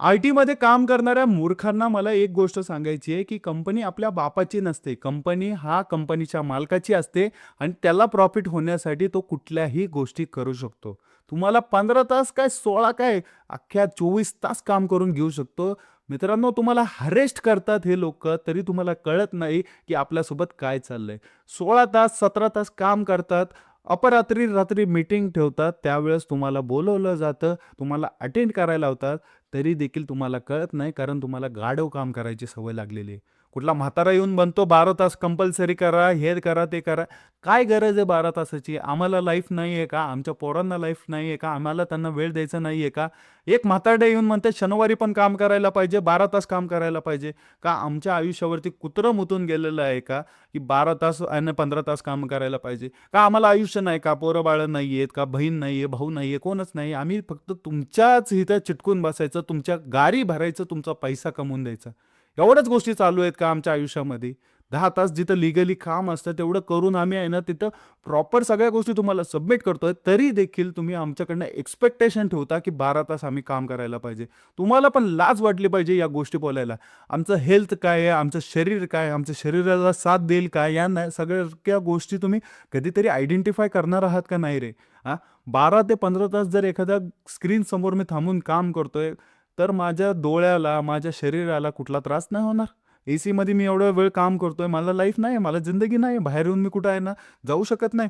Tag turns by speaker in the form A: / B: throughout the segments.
A: I टीमध्ये काम करणाऱ्या मूर्खांना मला एक गोष्ट सांगायची आहे, की कंपनी आपल्या बापाची नसते. कंपनी हा कंपनीच्या मालकाची असते आणि त्याला प्रॉफिट होण्यासाठी तो कुठल्याही गोष्टी करू शकतो. तुम्हाला 15 तास काय 16 काय अख्ख्या 24 तास काम करून घेऊ शकतो. मित्रांनो तुम्हाला हरेस्ट करतात हे लोक तरी तुम्हाला कळत नाही, की आपल्यासोबत काय चाललंय. 16 तास, 17 तास काम करतात. अपरात्री रात्री मीटिंग ठेवतात. त्यावेळेस तुम्हाला बोलवलं जातं. तुम्हाला अटेंड करायला लावतात. तरी देखील तुम्हाला कळत नाही कारण तुम्हाला गाढव काम करायची सवय लागलेली आहे. कुठला म्हातारा येऊन म्हणतो 12 तास कंपल्सरी करा, हे करा, ते करा. काय गरज आहे 12 तासाची? आम्हाला लाईफ नाही आहे का? आमच्या पोरांना लाईफ नाही आहे का? आम्हाला त्यांना वेळ द्यायचा नाही आहे का? एक म्हातारडे येऊन म्हणते शनिवारी पण काम करायला पाहिजे, 12 तास काम करायला पाहिजे. का आमच्या आयुष्यावरती कुत्रं मुतून गेलेलं आहे का? की 12 तास आणि 15 तास काम करायला पाहिजे? का आम्हाला आयुष्य नाही का? पोरं-बाळं नाही आहेत का? बहीण नाही आहे, भाऊ नाही आहे, कोणच नाही. आम्ही फक्त तुमच्याच इथं चिटकून बसायचं, तुमच्या गारी भरायचं, तुमचा पैसा कमवून द्यायचा. एवढ्याच गोष्टी चालू आहेत का आमच्या आयुष्यामध्ये? दहा तास जिथं लिगली काम असतं तेवढं करून आम्ही आहे ना तिथं प्रॉपर सगळ्या गोष्टी तुम्हाला सबमिट करतोय. तरी देखील तुम्ही आमच्याकडनं एक्सपेक्टेशन ठेवता, की 12 तास आम्ही काम करायला पाहिजे. तुम्हाला पण लाज वाटली पाहिजे या गोष्टी बोलायला. आमचं हेल्थ काय आहे? आमचं शरीर काय आमच्या शरीराला साथ देईल काय या नाही सगळ्या गोष्टी तुम्ही कधीतरी आयडेंटिफाय करणार आहात का नाही रे? हां, 12 ते 15 तास जर एखाद्या स्क्रीनसमोर मी थांबून काम करतोय, तर माझ्या डोळ्याला, माझ्या शरीराला कुठला त्रास नाही होणार? एसीमध्ये मी एवढा वेळ काम करतोय. मला लाईफ नाही मला जिंदगी नाही बाहेर येऊन मी कुठं आहे ना, जाऊ शकत नाही.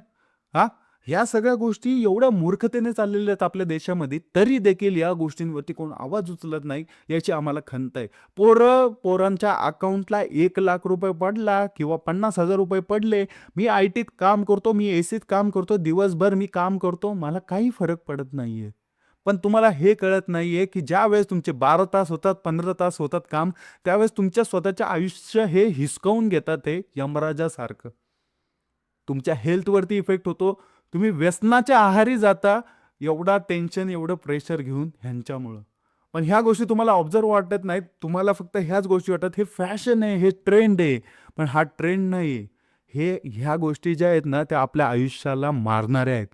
A: हा ह्या सगळ्या गोष्टी एवढ्या मूर्खतेने चाललेल्या आहेत आपल्या देशामध्ये, तरी देखील या गोष्टींवरती कोण आवाज उचलत नाही, याची आम्हाला खंत आहे. पोरं पोरांच्या अकाउंटला ₹1,00,000 पडला किंवा ₹50,000 पडले. मी आय टीत काम करतो, मी एसीत काम करतो, दिवसभर मी काम करतो. मला काही फरक पडत नाहीये. पण तुम्हाला हे कळत नाहीये, की ज्यावेळेस तुमचे 12 तास होतात, 15 तास होतात काम, त्यावेळेस तुमच्या स्वतःच्या आयुष्य हे हिसकावून घेतात ते यमराजासारखं. तुमच्या हेल्थवरती इफेक्ट होतो. तुम्ही व्यसनाच्या आहारी जाता, एवढा टेन्शन, एवढं प्रेशर घेऊन ह्यांच्यामुळं. पण ह्या गोष्टी तुम्हाला ऑब्झर्व वाटत नाहीत. तुम्हाला फक्त ह्याच गोष्टी वाटतात. हे फॅशन आहे, हे ट्रेंड आहे. पण हा ट्रेंड नाहीये. हे ह्या गोष्टी ज्या आहेत ना, त्या आपल्या आयुष्याला मारणाऱ्या आहेत.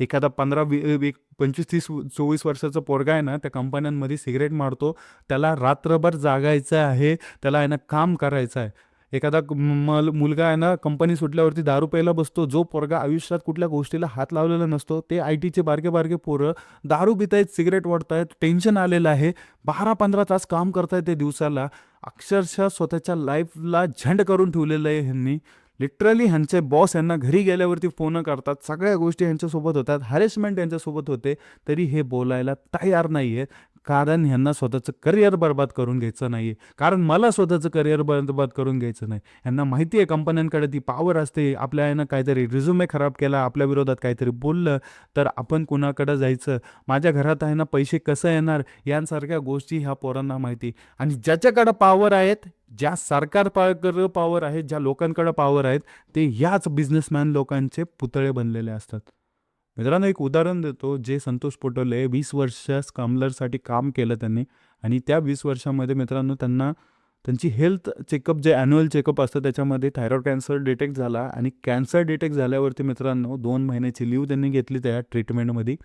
A: एखादा 15 वी पंचवीस तीस चोवीस वर्षाचा पोरगा आहे ना, त्या कंपन्यांमध्ये सिगरेट मारतो. त्याला रात्रभर जागायचं आहे. त्याला आहे ना काम करायचं आहे. एखादा मल मुलगा आहे ना, कंपनी सुटल्यावरती दारू प्यायला बसतो. जो पोरगा आयुष्यात कुठल्या गोष्टीला हात लावलेला नसतो, ते आय टीचे बारके-बारके पोरं दारू पितायत, सिगरेट ओढतायत, टेन्शन आलेलं आहे. 12-15 तास काम करतायत ते दिवसाला. अक्षरशः स्वतःच्या लाईफला झंड करून ठेवलेलं आहे ह्यांनी. लिटरली ह्यांचे बॉस ह्यांना घरी गेल्यावरती फोन करतात. सगळ्या गोष्टी ह्यांच्यासोबत होतात. हॅरेसमेंट यांच्यासोबत होते. तरी हे बोलायला तयार नाही आहेत. कारण ह्यांना स्वतःचं करिअर बरबाद करून घ्यायचं नाहीये. कारण मला स्वतःचं करिअर बर्बाद करून घ्यायचं नाही. ह्यांना माहिती आहे कंपन्यांकडे ती पॉवर असते. आपल्या यानं काहीतरी रिझ्युमे खराब केला, आपल्या विरोधात काहीतरी बोललं, तर आपण कुणाकडं जायचं? माझ्या घरात आहे ना पैसे कसं येणार? यांसारख्या गोष्टी ह्या पोरांना माहिती. आणि ज्याच्याकडं पॉवर आहेत, ज्या सरकारकडं पॉवर आहेत ज्या लोकांकडं पॉवर आहेत, ते याच बिझनेसमॅन लोकांचे पुतळे बनलेले असतात. मित्रांनो, एक उदाहरण देतो. जे संतोष पोटोले वीस वर्ष स्कॅमलरसाठी काम केलं त्यांनी आणि त्या वीस वर्षामध्ये मित्रांनो त्यांना त्यांची हेल्थ चेकअप जे ॲन्युअल चेकअप असतं, त्याच्यामध्ये थायरॉईड कॅन्सर डिटेक्ट झाला आणि कॅन्सर डिटेक्ट झाल्यावरती मित्रांनो दोन महिन्याची लीव त्यांनी घेतली त्या ट्रीटमेंटमध्ये.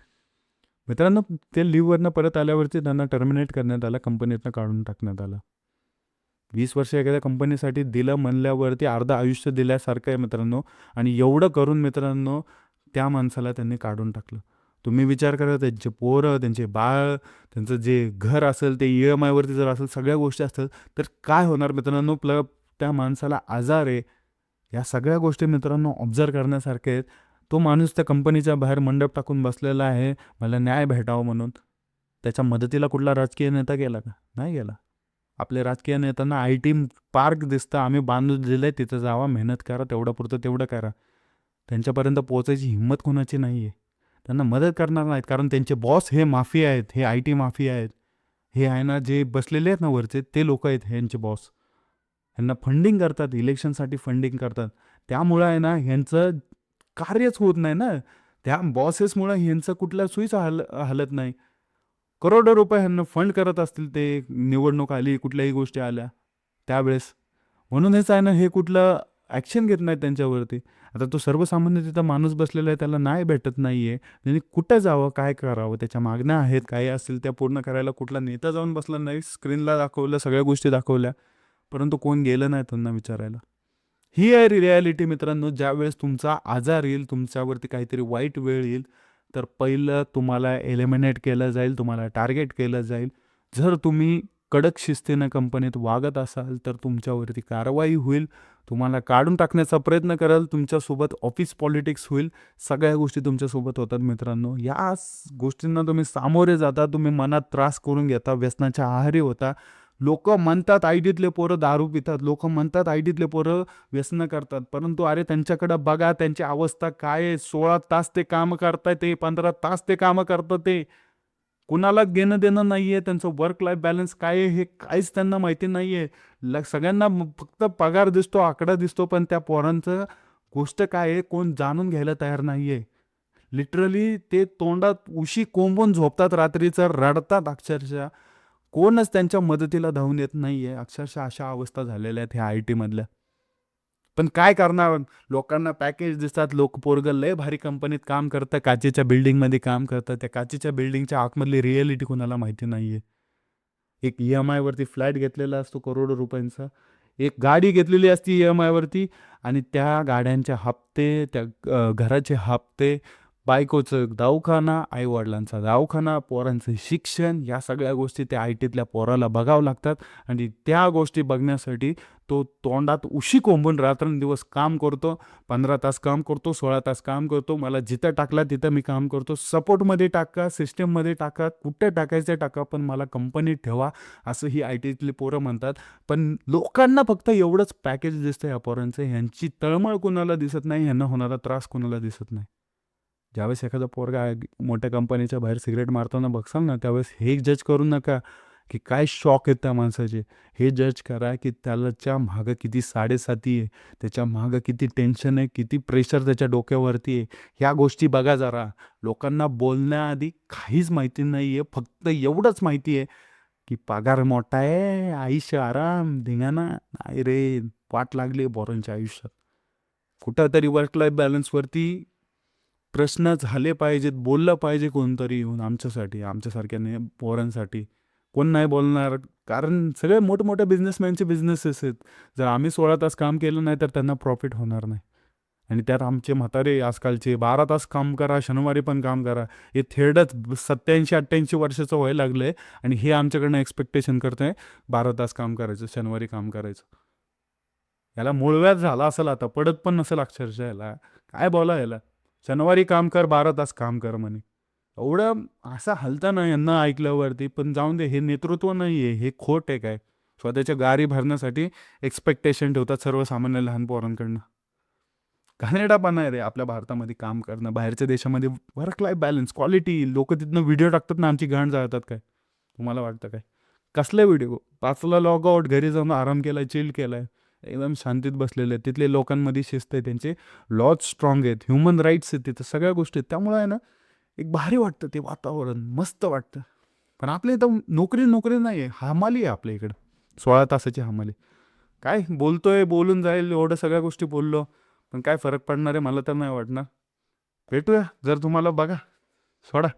A: मित्रांनो, ते लीववरनं परत आल्यावरती त्यांना टर्मिनेट करण्यात आलं, कंपनीतनं काढून टाकण्यात आलं. वीस वर्ष एखाद्या कंपनीसाठी दिलं म्हणल्यावरती अर्धं आयुष्य दिल्यासारखं आहे मित्रांनो आणि एवढं करून मित्रांनो, त्या माणसाला त्यांनी काढून टाकलं. तुम्ही विचार करा त्यांचे पोरं, त्यांचे बाळ, त्यांचं जे घर असेल, ते ई-एम-आयवरती जर असेल, सगळ्या गोष्टी असतील, तर काय होणार मित्रांनो? प्ल त्या माणसाला आजार आहे. या सगळ्या गोष्टी मित्रांनो ऑब्झर्व करण्यासारख्या आहेत. तो माणूस त्या कंपनीच्या बाहेर मंडप टाकून बसलेला आहे, मला न्याय भेटावा म्हणून. त्याच्या मदतीला कुठला राजकीय नेता गेला का? नाही गेला. आपल्या राजकीय नेत्यांना आय टी पार्क दिसतं, आम्ही बांधून दिलं आहे तिथं जावा, मेहनत करा, तेवढ्यापुरतं तेवढं करा. त्यांच्यापर्यंत पोहोचायची हिंमत कोणाची नाही आहे. त्यांना मदत करणार नाहीत. कारण त्यांचे बॉस हे माफिया आहेत. हे आय टी माफिया आहेत. हे आहे ना, जे बसलेले आहेत ना वरचे, ते लोक आहेत ह्यांचे बॉस. ह्यांना फंडिंग करतात, इलेक्शनसाठी फंडिंग करतात. त्यामुळं आहे ना, ह्यांचं कार्यच होत नाही ना. त्या बॉसेसमुळं ह्यांचं कुठल्या सुईच हल हलत नाही. करोडो रुपये ह्यांना फंड करत असतील ते, निवडणूक आली, कुठल्याही गोष्टी आल्या त्यावेळेस. म्हणूनच आहे ना, हे कुठलं ॲक्शन घेत नाहीत त्यांच्यावरती. आता तो सर्वसामान्य तिथं माणूस बसलेला आहे त्याला नाही भेटत नाही आहे त्यांनी कुठं जावं काय करावं त्याच्या मागण्या आहेत काय असतील त्या पूर्ण करायला कुठला नेता जाऊन बसला नाही स्क्रीनला दाखवलं सगळ्या गोष्टी दाखवल्या. परंतु कोण गेलं नाही त्यांना विचारायला. ही आहे रिॲलिटी मित्रांनो ज्यावेळेस तुमचा आजार येईल तुमच्यावरती काहीतरी वाईट वेळ येईल तर पहिलं तुम्हाला एलिमिनेट केलं जाईल तुम्हाला टार्गेट केलं जाईल. जर तुम्ही कडक शिस्तीनं कंपनीत वागत असाल तर तुमच्यावरती कारवाई होईल. तुम्हाला काढून टाकण्याचा प्रयत्न कराल. तुमच्यासोबत ऑफिस पॉलिटिक्स होईल. सगळ्या गोष्टी तुमच्यासोबत होतात मित्रांनो. या गोष्टींना तुम्ही सामोरे जाता. तुम्ही मनात त्रास करून घेता. व्यसनाच्या आहारी होता. लोक म्हणतात आय डीतले पोरं दारू पितात. लोक म्हणतात आय डीतले पोरं व्यसनं करतात. परंतु अरे त्यांच्याकडं बघा. त्यांची अवस्था काय आहे? सोळा तास ते काम करताय ते पंधरा तास ते कामं करतात ते. कुणाला घेणं देणं नाही आहे त्यांचं वर्क लाईफ बॅलन्स काय आहे हे काहीच त्यांना माहिती नाही आहे ल सगळ्यांना फक्त पगार दिसतो आकडा दिसतो पण त्या पोरांचं गोष्ट काय आहे कोण जाणून घ्यायला तयार नाही आहे लिटरली ते तोंडात उशी कोंबून झोपतात रात्रीचं रडतात अक्षरशः. कोणच त्यांच्या मदतीला धावून येत नाही आहे अक्षरशः अशा अवस्था झालेल्या आहेत ह्या आय टीमधल्या पण काय करणार? लोकांना पॅकेज दिसतात. लोक पोरगं लय भारी कंपनीत काम करतं काचेच्या बिल्डिंगमध्ये काम करतं त्या काचेच्या बिल्डिंगच्या आतमधली रिॲलिटी कोणाला माहिती नाही आहे एक ई एम आयवरती फ्लॅट घेतलेला असतो करोडो रुपयांचा. एक गाडी घेतलेली असती ई एम आयवरती आणि त्या गाड्यांचे हप्ते त्या घराचे हप्ते बायकोचं दवाखाना आईवडिलांचा दवाखाना पोरांचं शिक्षण या सगळ्या गोष्टी त्या आय टीतल्या पोराला बघावं लागतात. आणि त्या गोष्टी बघण्यासाठी तो तोंडात उशी कोंबून रात्रंदिवस काम करतो. पंधरा तास काम करतो सोळा तास काम करतो. मला जिथं टाकला तिथं मी काम करतो. सपोर्टमध्ये टाका सिस्टममध्ये टाका कुठे टाकायचं टाका पण मला कंपनीत ठेवा असं ही आय टीतली पोरं म्हणतात. पण लोकांना फक्त एवढंच पॅकेज दिसतं या पोरांचं. ह्यांची तळमळ कुणाला दिसत नाही ह्यांना होणारा त्रास कुणाला दिसत नाही. ज्यावेळेस एखादा पोरगा मोठ्या कंपनीच्या बाहेर सिगरेट मारताना बघसाल ना त्यावेळेस हे जज करू नका की काय शॉक आहेत त्या माणसाचे. हे जज करा की त्याच्या मागं किती साडेसाती आहे त्याच्या मागं किती टेन्शन आहे किती प्रेशर त्याच्या डोक्यावरती आहे. ह्या गोष्टी बघा जरा. लोकांना बोलण्याआधी काहीच माहिती नाही आहे फक्त एवढंच माहिती आहे की पगार मोठा आहे आयुष्य आराम धिंगाणा. नाही रे वाट लागली बोरांच्या आयुष्यात. कुठंतरी वर्क लाईफ बॅलन्सवरती प्रश्न झाले पाहिजेत बोललं पाहिजे कोणतरी येऊन आमच्यासाठी आमच्यासारख्या पोरांसाठी. कोण नाही बोलणार? कारण सगळे मोठमोठ्या बिझनेसमॅनचे बिझनेसेस आहेत. जर आम्ही सोळा तास काम केलं नाही तर त्यांना प्रॉफिट होणार नाही. आणि त्यात आमचे म्हातारे आजकालचे बारा तास काम करा शनिवारी पण काम करा. हे थेडच सत्याऐंशी अठ्ठ्याऐंशी वर्षाचं व्हायला लागलं आहे आणि हे आमच्याकडनं एक्सपेक्टेशन करतं आहे बारा तास काम करायचं शनिवारी काम करायचं. याला मूळव्याध झाला असेल आता पडत पण नसेल अक्षरशः याला. काय बोला याला? शनिवारी काम कर बारा तास काम कर म्हणे. एवढं असं हलतं ना यांना ऐकल्यावरती पण जाऊन दे हे नेतृत्व नाही आहे हे खोट आहे काय? स्वतःच्या गारी भरण्यासाठी एक्सपेक्टेशन ठेवतात सर्वसामान्य लहान पोरांकडनं. घाणेरडापणा आहे रे आपल्या भारतामध्ये काम करणं. बाहेरच्या देशामध्ये वर्क लाईफ बॅलन्स क्वालिटी लोक तिथनं व्हिडिओ टाकतात ना आमची घाण जाळतात काय? तुम्हाला वाटतं काय? कसले व्हिडिओ पाचला लॉग आउट घरी जाऊन आराम केलाय चिल केलाय. एकदम शांतीत बसलेले आहेत. तिथले लोकांमध्ये शिस्त आहे त्यांचे लॉज स्ट्रॉंग आहेत ह्युमन राईट्स आहेत तिथं सगळ्या गोष्टी आहेत. त्यामुळे आहे ना एक भारी वाटतं ते वातावरण मस्त वाटतं. पण आपल्या इथं नोकरी नोकरी नाही आहे हमाली आहे आपल्या इकडं. सोळा तासाची हमाली. काय बोलतोय बोलून जाईल एवढं सगळ्या गोष्टी बोललो पण काय फरक पडणार आहे मला तर नाही वाटणार. भेटूया जर तुम्हाला बघा सोडा.